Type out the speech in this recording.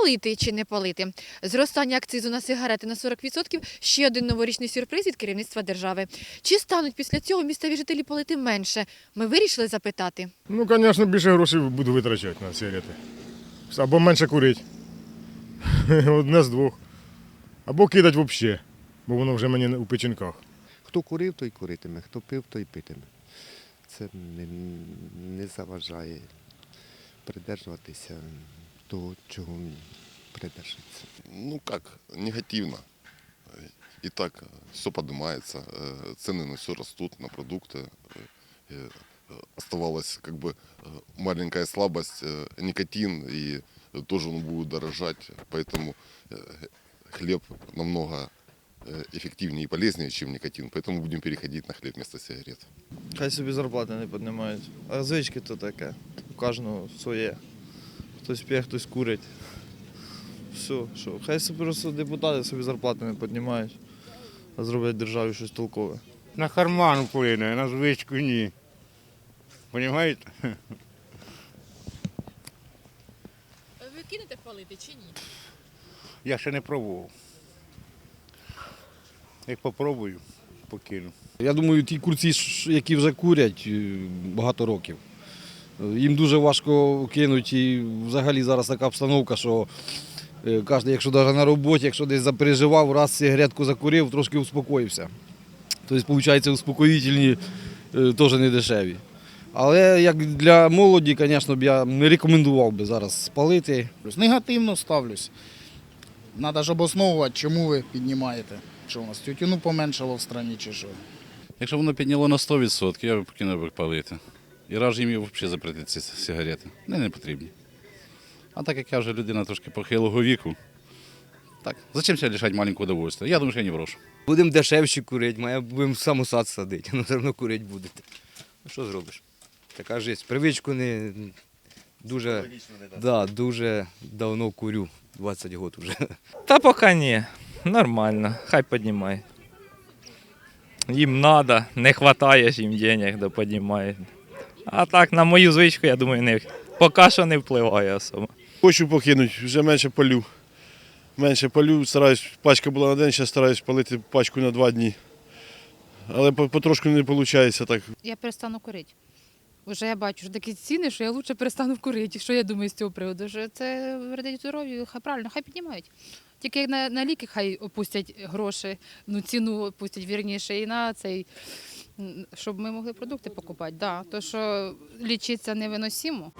Палити чи не палити? Зростання акцизу на сигарети на 40% – ще один новорічний сюрприз від керівництва держави. Чи стануть після цього місцеві жителі палити менше? Ми вирішили запитати. Ну, звісно, більше грошей буду витрачати на сигарети. Або менше курити. Одне з двох. Або кидати взагалі, бо воно вже мені у печінках. Хто курив, той куритиме, хто пив, той питиме. Це не, не заважає придержуватися того, чого придержується. Ну как, негативно. И так все поднимается, э, цены на все растут, на продукты. Э, э, Оставалась как бы э, маленькая слабость, э, никотин, и тоже он будет дорожать. Поэтому э, хлеб намного э, эффективнее и полезнее, чем никотин. Поэтому будем переходить на хлеб вместо сигарет. Хай собі зарплати не піднімають. А звички то таке. У кожного своє. Хтось п'є, хтось курить. Все, що. Хай собі просто депутати собі зарплати не піднімають, а зроблять державі щось толкове. На карман вплине, на звичку ні. Понімаєте? Ви кинете палити чи ні? Я ще не пробував. Як попробую, покину. Я думаю, ті курці, які вже курять е, багато років, їм дуже важко кинути. І взагалі зараз така обстановка, що е, кожен, якщо навіть на роботі, якщо десь запереживав, раз сигаретку закурив, трошки успокоївся. Тобто, виходить, успокоїтельні е, теж не дешеві. Але як для молоді, звісно, б я не рекомендував би зараз спалити. Негативно ставлюсь. Треба ж обосновувати, чому ви піднімаєте. Що у нас тютюну поменшало в страні чи що? Якщо воно підняло на 100%, я б покинув би палити. І раджу їм взагалі запретити ці сигарети. Вони не потрібні. А так як я вже людина трошки похилого віку, так, зачем себе лишати маленького удовольствия? Я думаю, що я не брошу. Будемо дешевші курити, має будемо сам у сад садити, але все одно курити будете. Ну що зробиш? Така життя. Привичку не дуже, да, дуже давно курю, 20 років вже. Та поки ні. Нормально, хай піднімає. Їм треба, не вистачає їм денег, да піднімають. А так, на мою звичку, я думаю, не, поки що не впливає особо. Хочу покинути, вже менше палю. Менше палю, стараюсь, пачка була на день, зараз стараюсь палити пачку на два дні. Але по- потрошку не виходить так. Я перестану курити. Вже я бачу що такі ціни, що я лучше перестану курити. Що я думаю з цього приводу? Що це вредить здоров'ю, хай правильно, хай піднімають. Тільки на, на ліки хай опустять гроші, ну ціну опустять вірніше, і на цей, щоб ми могли продукти покупати. Да. То що лічитися невиносимо.